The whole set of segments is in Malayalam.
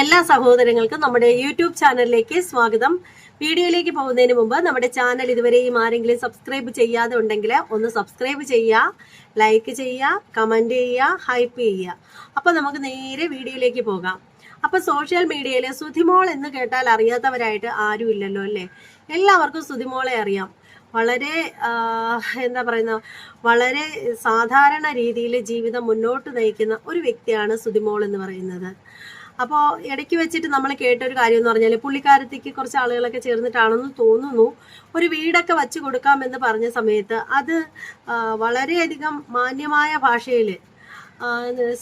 എല്ലാ സഹോദരങ്ങൾക്കും നമ്മുടെ യൂട്യൂബ് ചാനലിലേക്ക് സ്വാഗതം. വീഡിയോയിലേക്ക് പോകുന്നതിന് മുമ്പ് നമ്മുടെ ചാനൽ ഇതുവരെയും ആരെങ്കിലും സബ്സ്ക്രൈബ് ചെയ്യാതെ ഉണ്ടെങ്കിൽ ഒന്ന് സബ്സ്ക്രൈബ് ചെയ്യുക ലൈക്ക് ചെയ്യുക കമന്റ് ചെയ്യുക ഹൈപ്പ് ചെയ്യുക. അപ്പോൾ നമുക്ക് നേരെ വീഡിയോയിലേക്ക് പോകാം. അപ്പോൾ സോഷ്യൽ മീഡിയയിൽ സുധിമോൾ എന്ന് കേട്ടാൽ അറിയാത്തവരായിട്ട് ആരും ഇല്ലല്ലോ അല്ലേ? എല്ലാവർക്കും സുധിമോളെ അറിയാം. വളരെ എന്താ പറയുന്ന വളരെ സാധാരണ രീതിയിൽ ജീവിതം മുന്നോട്ട് നയിക്കുന്ന ഒരു വ്യക്തിയാണ് സുധിമോൾ എന്ന് പറയുന്നത്. അപ്പോൾ ഇടയ്ക്ക് വെച്ചിട്ട് നമ്മൾ കേട്ട ഒരു കാര്യം എന്ന് പറഞ്ഞാൽ പുള്ളിക്കാരത്തേക്ക് കുറച്ച് ആളുകളൊക്കെ ചേർന്നിട്ടാണെന്ന് തോന്നുന്നു. ഒരു വീടൊക്കെ വച്ച് കൊടുക്കാമെന്ന് പറഞ്ഞ സമയത്ത് അത് വളരെയധികം മാന്യമായ ഭാഷയിൽ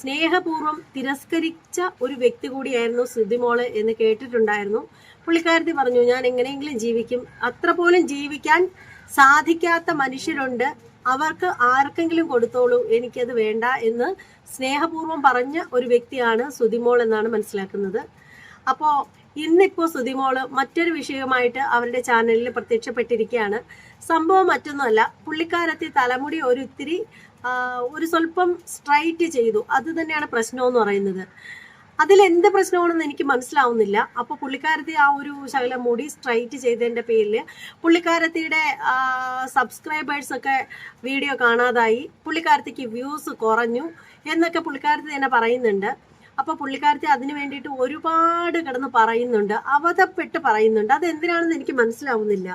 സ്നേഹപൂർവം തിരസ്കരിച്ച ഒരു വ്യക്തി കൂടിയായിരുന്നു സുധിമോൾ എന്ന് കേട്ടിട്ടുണ്ടായിരുന്നു. പുള്ളിക്കാരത്തി പറഞ്ഞു ഞാൻ എങ്ങനെയെങ്കിലും ജീവിക്കും. അത്ര പോലും ജീവിക്കാൻ സാധിക്കാത്ത മനുഷ്യരുണ്ട്. അവർക്ക് ആർക്കെങ്കിലും കൊടുത്തോളൂ എനിക്കത് വേണ്ട എന്ന് സ്നേഹപൂർവം പറഞ്ഞ ഒരു വ്യക്തിയാണ് സുതിമോൾ എന്നാണ് മനസ്സിലാക്കുന്നത്. അപ്പോൾ ഇന്നിപ്പോൾ സുതിമോൾ മറ്റൊരു വിഷയവുമായിട്ട് അവരുടെ ചാനലിൽ പ്രത്യക്ഷപ്പെട്ടിരിക്കുകയാണ്. സംഭവം മറ്റൊന്നുമല്ല പുള്ളിക്കാരത്തി തലമുടി ഒരു ഇത്തിരി ഒരു സ്വല്പം സ്ട്രൈറ്റ് ചെയ്തു. അത് തന്നെയാണ് പ്രശ്നമെന്ന് പറയുന്നത്. അതിൽ എന്ത് പ്രശ്നമാണെന്ന് എനിക്ക് മനസ്സിലാവുന്നില്ല. അപ്പോൾ പുള്ളിക്കാരത്തി ആ ഒരു ശകലം മുടി സ്ട്രൈറ്റ് ചെയ്തതിന്റെ പേരിൽ പുള്ളിക്കാരത്തിയുടെ സബ്സ്ക്രൈബേഴ്സൊക്കെ വീഡിയോ കാണാതായി. പുള്ളിക്കാരത്തിക്ക് വ്യൂസ് കുറഞ്ഞു എന്നൊക്കെ പുള്ളിക്കാരത്തി തന്നെ പറയുന്നുണ്ട്. അപ്പോൾ പുള്ളിക്കാരത്തി അതിന് വേണ്ടിയിട്ട് ഒരുപാട് കിടന്ന് പറയുന്നുണ്ട്. അവധപ്പെട്ട് പറയുന്നുണ്ട്. അതെന്തിനാണെന്ന് എനിക്ക് മനസ്സിലാവുന്നില്ല.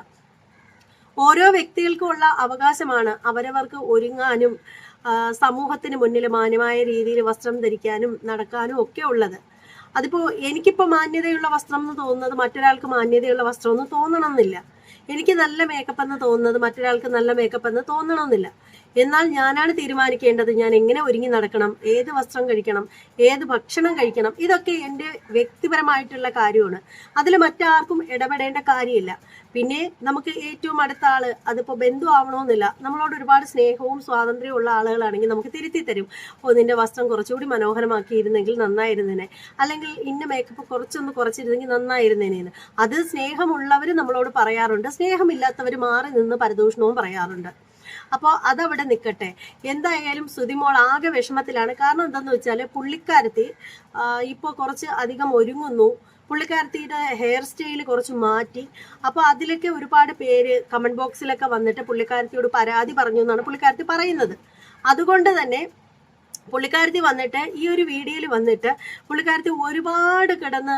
ഓരോ വ്യക്തികൾക്കുമുള്ള അവകാശമാണ് അവരവർക്ക് ഒരുങ്ങാനും സമൂഹത്തിന് മുന്നിൽ മാന്യമായ രീതിയിൽ വസ്ത്രം ധരിക്കാനും നടക്കാനും ഒക്കെ ഉള്ളത്. അതിപ്പോ എനിക്കിപ്പോ മാന്യതയുള്ള വസ്ത്രം എന്ന് തോന്നുന്നത് മറ്റൊരാൾക്ക് മാന്യതയുള്ള വസ്ത്രം എന്ന് തോന്നണമെന്നില്ല. എനിക്ക് നല്ല മേക്കപ്പ് എന്ന് തോന്നുന്നത് മറ്റൊരാൾക്ക് നല്ല മേക്കപ്പ് എന്ന് തോന്നണമെന്നില്ല. എന്നാൽ ഞാനാണ് തീരുമാനിക്കേണ്ടത്. ഞാൻ എങ്ങനെ ഒരുങ്ങി നടക്കണം? ഏത് വസ്ത്രം കഴിക്കണം? ഏത് ഭക്ഷണം കഴിക്കണം? ഇതൊക്കെ എന്റെ വ്യക്തിപരമായിട്ടുള്ള കാര്യമാണ്. അതിൽ മറ്റാർക്കും ഇടപെടേണ്ട കാര്യമില്ല. പിന്നെ നമുക്ക് ഏറ്റവും അടുത്ത ആൾ അതിപ്പോ ബന്ധു ആവണമെന്നില്ല. നമ്മളോട് ഒരുപാട് സ്നേഹവും സ്വാതന്ത്ര്യവും ഉള്ള ആളുകളാണെങ്കിൽ നമുക്ക് തിരുത്തി തരും. ഓ നിന്റെ വസ്ത്രം കുറച്ചുകൂടി മനോഹരമാക്കിയിരുന്നെങ്കിൽ നന്നായിരുന്നേനെ. അല്ലെങ്കിൽ ഇന്ന മേക്കപ്പ് കുറച്ചൊന്ന് കുറച്ചിരുന്നെങ്കിൽ നന്നായിരുന്നേനെ അത് സ്നേഹമുള്ളവർ നമ്മളോട് പറയാറുണ്ട്. സ്നേഹമില്ലാത്തവർ മാറി നിന്ന് പരദൂഷണവും പറയാറുണ്ട്. അപ്പോൾ അതവിടെ നിൽക്കട്ടെ എന്തായാലും സുതിമോൾ ആകെ വിഷമത്തിലാണ്. കാരണം എന്താണെന്ന് വെച്ചാൽ പുള്ളിക്കാരത്തി ഇപ്പോൾ കുറച്ച് അധികം ഒരുങ്ങുന്നു. പുള്ളിക്കാരത്തിയുടെ ഹെയർ സ്റ്റൈൽ കുറച്ച് മാറ്റി. അപ്പോൾ അതിലൊക്കെ ഒരുപാട് പേര് കമന്റ് ബോക്സിലൊക്കെ വന്നിട്ട് പുള്ളിക്കാരത്തിയോട് പരാതി പറഞ്ഞു എന്നാണ് പുള്ളിക്കാരത്തി പറയുന്നത്. അതുകൊണ്ട് തന്നെ പുള്ളിക്കാരത്തി വന്നിട്ട് ഈ ഒരു വീഡിയോയിൽ വന്നിട്ട് പുള്ളിക്കാരത്തി ഒരുപാട് കിടന്ന്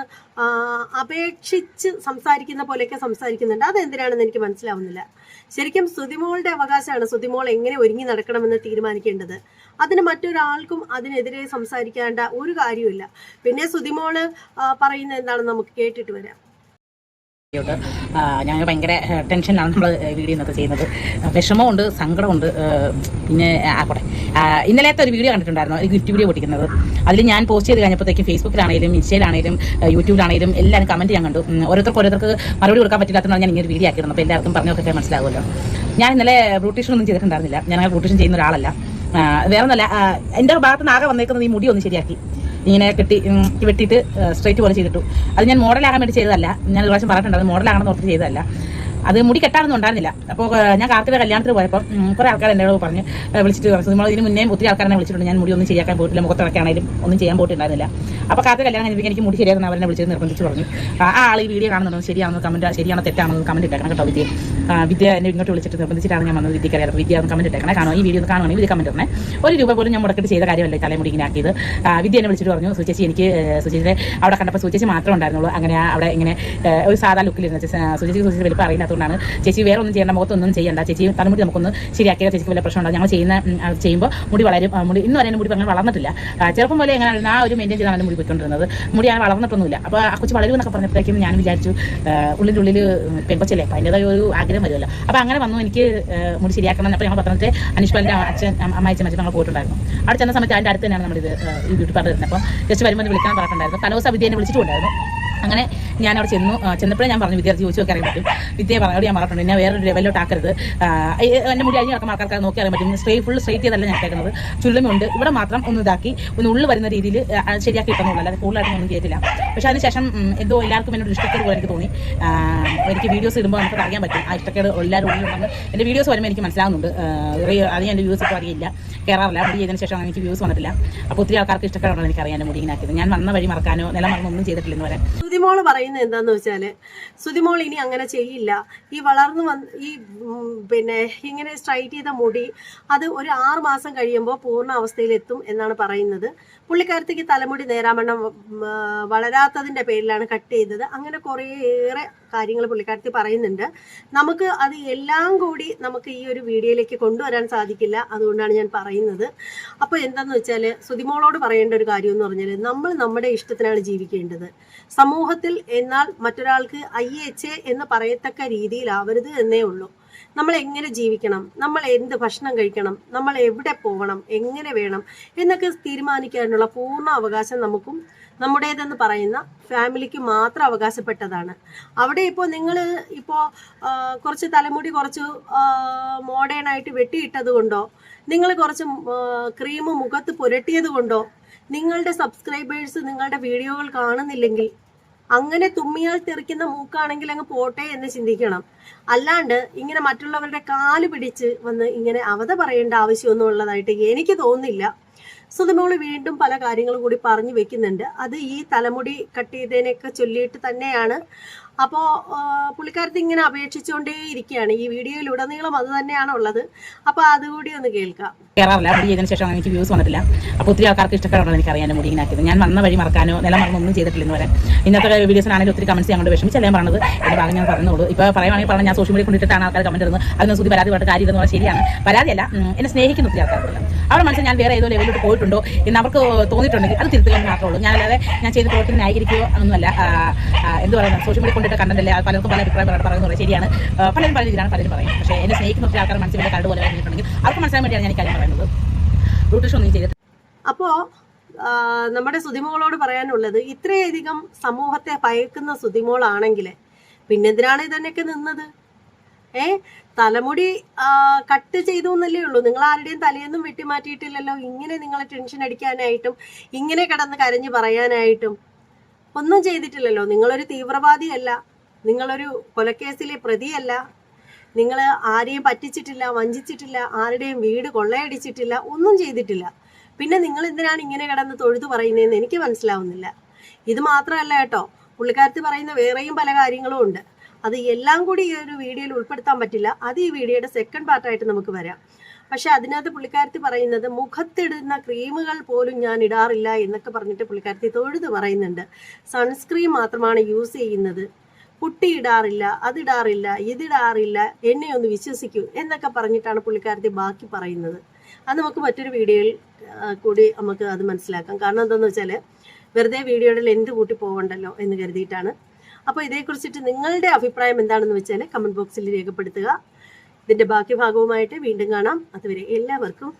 അപേക്ഷിച്ച് സംസാരിക്കുന്ന പോലെയൊക്കെ സംസാരിക്കുന്നുണ്ട്. അതെന്തിനാണെന്ന് എനിക്ക് മനസ്സിലാവുന്നില്ല. ശരിക്കും സുതിമോളുടെ അവകാശമാണ് സുതിമോൾ എങ്ങനെ ഒരുങ്ങി നടക്കണമെന്ന് തീരുമാനിക്കേണ്ടത്. അതിന് മറ്റൊരാൾക്കും അതിനെതിരെ സംസാരിക്കേണ്ട ഒരു കാര്യമില്ല പിന്നെ സുതിമോൾ പറയുന്ന പറയുന്നത് എന്താണെന്ന് നമുക്ക് കേട്ടിട്ട് വരാം. ഞാൻ ഭയങ്കര ടെൻഷനിലാണ് നമ്മൾ വീഡിയോ ഇന്നത്തെ ചെയ്യുന്നത്. വിഷമമുണ്ട് സങ്കടമുണ്ട് പിന്നെ ആക്കോട്ടെ ഇന്നലത്തെ ഒരു വീഡിയോ കണ്ടിട്ടുണ്ടായിരുന്നു. ഒരു ഗിഫ്റ്റ് വീഡിയോ പൊട്ടിക്കുന്നത്. അതിൽ ഞാൻ പോസ്റ്റ് ചെയ്ത് കഴിഞ്ഞപ്പോഴത്തേക്കും ഫേസ്ബുക്കിലാണെങ്കിലും ഇൻസ്റ്റയിലാണെങ്കിലും യൂട്യൂബിലാണെങ്കിലും എല്ലാവരും കമന്റ് ഞാൻ കണ്ടു. ഓരോരുത്തർക്ക് ഓരോരുത്തർക്ക് മറുപടി കൊടുക്കാൻ പറ്റില്ലാത്തതാണ് ഞാൻ ഇങ്ങനെ വീഡിയോ ആക്കിയിരുന്നു. അപ്പോൾ എല്ലാവർക്കും പറഞ്ഞു പറഞ്ഞൊക്കെ മനസ്സിലാവുമല്ലോ. ഞാൻ ഇന്നലെ ബ്യൂട്ടീഷൻ ഒന്നും ചെയ്തിട്ടുണ്ടായിരുന്നില്ല. ഞാൻ ബ്രൂട്ടീഷൻ ചെയ്യുന്ന ഒരാളല്ല. വേറെ ഒന്നല്ല എന്റെ ഭാഗത്തുനിന്ന് ആകെ വന്നേക്കുന്നത് ഈ മുടി ഒന്ന് ശരിയാക്കി. ഇങ്ങനെ കെട്ടി വെട്ടിയിട്ട് സ്ട്രൈറ്റ് പോലെ ചെയ്തിട്ടു. അത് ഞാൻ മോഡലാകാൻ വേണ്ടി ചെയ്തതല്ല. ഞാൻ ഒരു പ്രാവശ്യം പറഞ്ഞിട്ടുണ്ട് അത് മോഡലാകണമെന്ന് ഓർത്ത് ചെയ്തതല്ല. അത് മുടി കെട്ടാനൊന്നും ഉണ്ടായിരുന്നില്ല. അപ്പോൾ ഞാൻ കാർത്തിയുടെ കല്യാണത്തിന് പോയപ്പോൾ കുറേ ആൾക്കാർ എന്റെ പറഞ്ഞ് വിളിച്ചിട്ട് പറഞ്ഞു നമ്മൾ ഇതിന് മുന്നേ ഒത്തിരി ആൾക്കാരെ വിളിച്ചിട്ടുണ്ട്. ഞാൻ മുടി ഒന്നും ശരിയാക്കാൻ പോയിട്ടില്ല മുഖത്തിറക്കാണെങ്കിലും ഒന്നും ചെയ്യാൻ പോയിട്ടുണ്ടായിരുന്നില്ല. അപ്പോൾ കാർത്തിക കല്യാണം കഴിഞ്ഞപ്പോൾ എനിക്ക് മുടി ശരിയാക്കുന്ന അവരെ വിളിച്ചത് നിർബന്ധിച്ച് പറഞ്ഞു. ആ ആൾ ഈ വീഡിയോ കാണുന്നുണ്ടോ? ശരിയാണെന്ന് കമന്റ് ശരിയാണോ? തെറ്റാണെന്ന് കമന്റ് ഇട്ടേക്കണം കേട്ടോ വിദ്യ. വിദ്യ എന്നെ ഇങ്ങോട്ട് വിളിച്ചിട്ട് നിർബന്ധിച്ചിട്ടാണ് ഞാൻ വന്നത്. വിദ്യക്ക് അറിയാം. വിദ്യ ഒന്ന് കമന്റ് ഇട്ടേക്കണം. കാണോ ഈ വീഡിയോ ഒന്ന് കാണുകയാണെങ്കിൽ ഇത് കമന്റ് ഇടണേ. ഒരു രൂപ പോലും ഞാൻ മുടക്കിട്ട് ചെയ്ത കാര്യമല്ല തലമുടി ഇങ്ങനെ ആക്കിയത്. വിദ്യ എന്നെ വിളിച്ചിട്ട് പറഞ്ഞു സുചേച്ചി എനിക്ക് സുചേച്ചിയുടെ അവിടെ കണ്ടപ്പോൾ സുചേച്ചി മാത്രമേ ഉണ്ടായിരുന്നുള്ളൂ. അങ്ങനെ അവിടെ ഇങ്ങനെ ഒരു സാധാ ലുക്കിലിരുന്ന സുചേച്ചി സുചേച്ചി വലിപ്പം അറിയില്ലാത്തതുകൊണ്ടാണ് ചേച്ചി വേറെ ഒന്നും ചെയ്യേണ്ട മുഖത്തൊന്നും ചെയ്യണ്ട. ചേച്ചി തലമുടി നമുക്കൊന്ന് ശരിയാക്കിയാൽ ചേച്ചിക്ക് വല്ല പ്രശ്നമുണ്ടാകും ഞങ്ങൾ ചെയ്യുന്ന ചെയ്യുമ്പോൾ മുടി വളരും മുടി ഇന്ന് വരെ മുടി അങ്ങനെ വളർന്നിട്ടില്ല. ചെറുപ്പം പോലെ എങ്ങനെ ആ ഒരു മെയിന്റെയിൻ ചെയ്താണ് മുടി പോയിക്കൊണ്ടിരുന്നത്. മുടി അങ്ങനെ വളർന്നിട്ടൊന്നുമില്ല. അപ്പോൾ ആ കൊച്ചു വളരുമെന്നൊക്കെ പറഞ്ഞപ്പോഴേക്കും ഞാൻ വിചാരിച്ചു ഉള്ളിന്റെ ഉള്ളിൽ പെൺകൊച്ചല്ലേ അപ്പോൾ അതിന്റെതായ ഒരു ആഗ്രഹം വരുമല്ലോ. അപ്പോൾ അങ്ങനെ വന്നു. എനിക്ക് മുടി ശരിയാക്കണം. അപ്പോൾ ഞങ്ങൾ പത്തനത്തെ അനുഷ്പാലിന്റെ അച്ഛൻ അമ്മായിച്ചൻ അച്ഛൻ ഞങ്ങൾ പോയിട്ടുണ്ടായിരുന്നു. അവിടെ ചെന്ന സമയത്ത് അതിന്റെ അടുത്ത് തന്നെയാണ് നമ്മളിത് ഈ ബ്യൂട്ടി പാർലർ ഇരുന്നത്. അപ്പോൾ ജസ്റ്റ് വരുമ്പോൾ വിളിക്കാൻ പറഞ്ഞിട്ടുണ്ടായിരുന്നു. തലവസ വിദ്യേനെ വിളിച്ചിട്ടുണ്ടായിരുന്നു അങ്ങനെ ഞാൻ അവിടെ ചെന്നു ചെന്നപ്പോഴേ ഞാൻ പറഞ്ഞു വിദ്യാർത്ഥി ചോദിച്ചു അറിയാൻ പറ്റും. വിദ്യ പറഞ്ഞോട് ഞാൻ പറഞ്ഞിട്ടുണ്ട് എന്നെ വേറൊരു ലെവലിലോട്ട് ആക്കരുത്. എന്റെ മുടി അഴിഞ്ഞ് നടക്കുന്ന ആൾക്കാർക്ക് നോക്കി അറിയാൻ പറ്റും. സ്ട്രേ ഫുൾ സ്ട്രേറ്റ് ചെയ്തല്ല ഞാൻ കേൾക്കുന്നത്. ചുള്ളുമുണ്ട് ഇവിടെ മാത്രം ഒന്ന് ഇതാക്കി. ഒന്ന് ഉള്ളു വരുന്ന രീതിയിൽ ശരിയാക്കി കിട്ടുന്നുള്ളൂ അല്ലാതെ കൂടുതലായിട്ട് ഒന്നും കേട്ടില്ല പക്ഷേ അതിനുശേഷം എന്തോ എല്ലാവർക്കും എന്നോട് ഇഷ്ടക്കേട് പോലെ എനിക്ക് തോന്നി. എനിക്ക് വീഡിയോസ് ഇടുമ്പോൾ നമുക്ക് അറിയാൻ പറ്റും. ആ ഇഷ്ടക്കേട് എല്ലാവരും ഉള്ളിലുണ്ടെന്ന് എന്റെ വീഡിയോസ് വരുമ്പോൾ എനിക്ക് മനസ്സിലാവുന്നുണ്ട്. അത് എന്റെ വ്യൂസ് ഇപ്പോൾ അറിയില്ല. കയറാറില്ല മുടി ചെയ്തതിന് ശേഷം എനിക്ക് വ്യൂസ് വന്നിട്ടില്ല. അപ്പോൾ ഒത്തിരി ആൾക്കാർക്ക് ഇഷ്ടക്കേടുണ്ടെന്ന് എനിക്ക് അറിയാൻ മുടി ഇങ്ങനെ ആക്കിയത്. ഞാൻ വന്ന വഴി മറക്കാനോ നില മറന്നൊന്നും ചെയ്തിട്ടില്ലെന്ന് പറയാൻ സുതിമോൾ പറയുന്നത് എന്താന്ന് വെച്ചാൽ സുതിമോൾ ഇനി അങ്ങനെ ചെയ്യില്ല. ഈ വളർന്നു വന്ന് ഈ പിന്നെ ഇങ്ങനെ സ്ട്രൈറ്റ് ചെയ്ത മുടി അത് ഒരു ആറ് മാസം കഴിയുമ്പോൾ പൂർണ അവസ്ഥയിലെത്തും എന്നാണ് പറയുന്നത്. പുള്ളിക്കാരത്തേക്ക് തലമുടി നേരാമണ്ണം വളരാത്തതിന്റെ പേരിലാണ് കട്ട് ചെയ്തത്. അങ്ങനെ കുറേയേറെ കാര്യങ്ങൾ പുള്ളിക്കാരത്തി പറയുന്നുണ്ട്. നമുക്ക് അത് എല്ലാം കൂടി നമുക്ക് ഈ ഒരു വീഡിയോയിലേക്ക് കൊണ്ടുവരാൻ സാധിക്കില്ല അതുകൊണ്ടാണ് ഞാൻ പറയുന്നത്. അപ്പോൾ എന്താന്ന് വെച്ചാൽ സുതിമോളോട് പറയേണ്ട ഒരു കാര്യം എന്ന് പറഞ്ഞാൽ നമ്മൾ നമ്മുടെ ഇഷ്ടത്തിനാണ് ജീവിക്കേണ്ടത്. സമൂഹത്തിൽ എന്നാൽ മറ്റൊരാൾക്ക് ഐ എച്ച് എന്ന് പറയത്തക്ക രീതിയിലാവരുത് എന്നേ ഉള്ളൂ. നമ്മൾ എങ്ങനെ ജീവിക്കണം? നമ്മൾ എന്ത് ഭക്ഷണം കഴിക്കണം? നമ്മൾ എവിടെ പോകണം എങ്ങനെ വേണം? എന്നൊക്കെ തീരുമാനിക്കാനുള്ള പൂർണ അവകാശം നമുക്കും നമ്മുടേതെന്ന് പറയുന്ന ഫാമിലിക്ക് മാത്രം അവകാശപ്പെട്ടതാണ്. അവിടെ ഇപ്പോൾ നിങ്ങൾ ഇപ്പോൾ കുറച്ച് തലമുടി കുറച്ച് മോഡേണായിട്ട് വെട്ടിയിട്ടത് കൊണ്ടോ നിങ്ങൾ കുറച്ച് ക്രീം മുഖത്ത് പുരട്ടിയത് കൊണ്ടോ നിങ്ങളുടെ സബ്സ്ക്രൈബേഴ്സ് നിങ്ങളുടെ വീഡിയോകൾ കാണുന്നില്ലെങ്കിൽ അങ്ങനെ തുമ്മിയാൽ തെറിക്കുന്ന മൂക്കാണെങ്കിൽ അങ്ങ് പോട്ടെ എന്ന് ചിന്തിക്കണം. അല്ലാണ്ട് ഇങ്ങനെ മറ്റുള്ളവരുടെ കാൽ പിടിച്ച് വന്ന് ഇങ്ങനെ അവധ പറയേണ്ട ആവശ്യമൊന്നും ഉള്ളതായിട്ട് എനിക്ക് തോന്നുന്നില്ല. സുധമോൾ വീണ്ടും പല കാര്യങ്ങളും കൂടി പറഞ്ഞു വെക്കുന്നുണ്ട്. അത് ഈ തലമുടി കട്ട് ചെയ്തതിനെയൊക്കെ ചൊല്ലിയിട്ട് തന്നെയാണ് അപ്പോൾ പുള്ളിക്കാരത്തി ഇങ്ങനെ അപേക്ഷിച്ചുകൊണ്ടേ ഇരിക്കുകയാണ് ഈ വീഡിയോയിലുടനീളം അത് തന്നെയാണ് ഉള്ളത്. അപ്പോൾ അതുകൂടി ഒന്ന് കേൾക്കാം. കയറാറില്ല മുടി ചെയ്തതിന് ശേഷം എനിക്ക് വ്യൂസ് വന്നിട്ടില്ല. അപ്പോൾ ഒത്തിരി ആൾക്കാർക്ക് ഇഷ്ടപ്പെടുന്നത് എനിക്ക് അറിയാനും മുടി ഇങ്ങനെ ആക്കിയത്. ഞാൻ വന്ന വഴി മറക്കാനോ നിലം മറന്നൊന്നും ചെയ്തിട്ടില്ലെന്ന് പറയാൻ ഇന്നത്തെ വീഡിയോസിനാണെങ്കിൽ ഒത്തിരി കമൻസ് ഞങ്ങളുടെ വിഷമിച്ചല്ല ഞാൻ പറഞ്ഞത്? എന്റെ ഭാഗം ഞാൻ പറഞ്ഞോളൂ. ഇപ്പോൾ പറയുവാണെങ്കിൽ പറഞ്ഞാൽ ഞാൻ സോഷ്യൽ മീഡിയ കൊണ്ടിട്ടാണ് ആൾക്കാർ കമന്റ് ഇടുന്നത്. അതിനൊന്നും സൂതി പരാതി പറഞ്ഞ കാര്യം പറഞ്ഞാൽ ശരിയാണ്. പരാതിയല്ല എന്നെ സ്നേഹിക്കുന്ന ഒത്തിരി ആൾക്കാരുണ്ട്. അവരുടെ മനസ്സിൽ ഞാൻ വേറെ ഏതോ ലെവലിലോട്ട് പോയിട്ടുണ്ടോ എന്ന് അവർക്ക് തോന്നിയിട്ടുണ്ടെങ്കിൽ അത് തിരുത്തുക മാത്രമേ ഉള്ളൂ. ഞാനല്ലാതെ ഞാൻ ചെയ്ത പ്രവർത്തനം ന്യായീകരിക്കുകയോ ഒന്നുമല്ല എന്ത് പറയുന്നത് സോഷ്യൽ മീഡിയ കൊണ്ടിട്ട് കണ്ടല്ലേ പലർക്കും പല അഭിപ്രായം പറയാൻ പറയുന്നത് ശരിയാണ്. പലരും പല രീതിയിലാണ് പലരും പറയും പക്ഷേ എന്നെ സ്നേഹിക്കുന്ന ഒത്തിരി ആൾക്കാർ മനസ്സിൽ കരട് പോലെ കഴിഞ്ഞിട്ടുണ്ടെങ്കിൽ അവർക്ക് മനസ്സിലാൻ വേണ്ടിയാണ് ഞാൻ കാര്യം പറയുന്നത്. ബ്രൂട്ടിഷ് ഒന്നും ചെയ്തിട്ട് അപ്പോൾ നമ്മുടെ സുതിമോളോട് പറയാനുള്ളത് ഇത്രയധികം സമൂഹത്തെ ഭയക്കുന്ന സുതിമോളാണെങ്കിൽ പിന്നെന്തിനാണ് ഇതന്നെയൊക്കെ നിന്നത്? ഏ? തലമുടി കട്ട് ചെയ്തു എന്നല്ലേ ഉള്ളൂ. നിങ്ങൾ ആരുടെയും തലേന്നും വെട്ടിമാറ്റിയിട്ടില്ലല്ലോ. ഇങ്ങനെ നിങ്ങളെ ടെൻഷൻ അടിക്കാനായിട്ടും ഇങ്ങനെ കിടന്ന് കരഞ്ഞു പറയാനായിട്ടും ഒന്നും ചെയ്തിട്ടില്ലല്ലോ. നിങ്ങളൊരു തീവ്രവാദിയല്ല. നിങ്ങളൊരു കൊലക്കേസിലെ പ്രതിയല്ല. നിങ്ങൾ ആരെയും പറ്റിച്ചിട്ടില്ല വഞ്ചിച്ചിട്ടില്ല ആരുടെയും വീട് കൊള്ളയടിച്ചിട്ടില്ല ഒന്നും ചെയ്തിട്ടില്ല. പിന്നെ നിങ്ങൾ എന്തിനാണ് ഇങ്ങനെ കിടന്ന് തൊഴുതു പറയുന്നതെന്ന് എനിക്ക് മനസ്സിലാവുന്നില്ല. ഇത് മാത്രമല്ല കേട്ടോ പുള്ളിക്കാരത്തി പറയുന്ന വേറെയും പല കാര്യങ്ങളും ഉണ്ട്. അത് എല്ലാം കൂടി ഈ ഒരു വീഡിയോയിൽ ഉൾപ്പെടുത്താൻ പറ്റില്ല. അത് ഈ വീഡിയോയുടെ സെക്കൻഡ് പാർട്ടായിട്ട് നമുക്ക് വരാം. പക്ഷെ അതിനകത്ത് പുള്ളിക്കാരത്തി പറയുന്നത് മുഖത്തിടുന്ന ക്രീമുകൾ പോലും ഞാൻ ഇടാറില്ല എന്നൊക്കെ പറഞ്ഞിട്ട് പുള്ളിക്കാരത്തി തൊഴുത് പറയുന്നുണ്ട്. സൺസ്ക്രീൻ മാത്രമാണ് യൂസ് ചെയ്യുന്നത്. കുട്ടി ഇടാറില്ല അതിടാറില്ല ഇതിടാറില്ല എന്നെ ഒന്ന് വിശ്വസിക്കൂ എന്നൊക്കെ പറഞ്ഞിട്ടാണ് പുള്ളിക്കാരത്തി ബാക്കി പറയുന്നത്. അത് നമുക്ക് മറ്റൊരു വീഡിയോയിൽ കൂടി നമുക്ക് അത് മനസ്സിലാക്കാം. കാരണം എന്താണെന്ന് വെച്ചാൽ വെറുതെ വീഡിയോയുടെ ലെന്ത് കൂട്ടി പോകണ്ടല്ലോ എന്ന് കരുതിയിട്ടാണ് അപ്പോൾ ഇതേക്കുറിച്ചിട്ട് നിങ്ങളുടെ അഭിപ്രായം എന്താണെന്ന് വെച്ചാൽ കമന്റ് ബോക്സിൽ രേഖപ്പെടുത്തുക. ഇതിന്റെ ബാക്കി ഭാഗവുമായിട്ട് വീണ്ടും കാണാം. അതുവരെ എല്ലാവർക്കും